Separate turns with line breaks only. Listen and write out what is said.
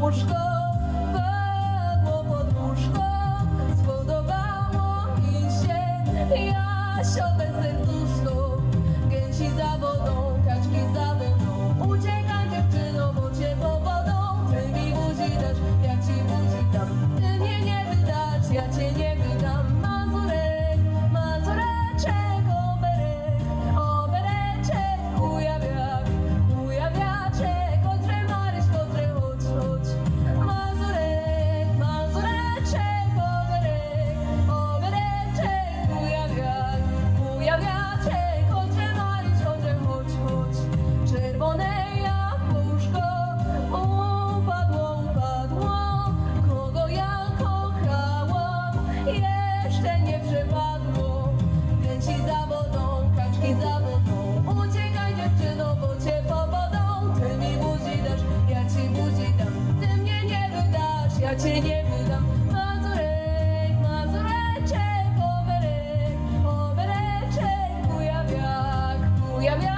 łóżko, padło przepadło. Gęsi za wodą, kaczki za wodą, uciekaj dziewczyno, bo cię powodą. Ty mi buzi dasz, ja ci buzi dam, ty mnie nie wydasz, ja cię nie wydam. Mazurek, mazureczek, oberek, obereczek, kujawiak.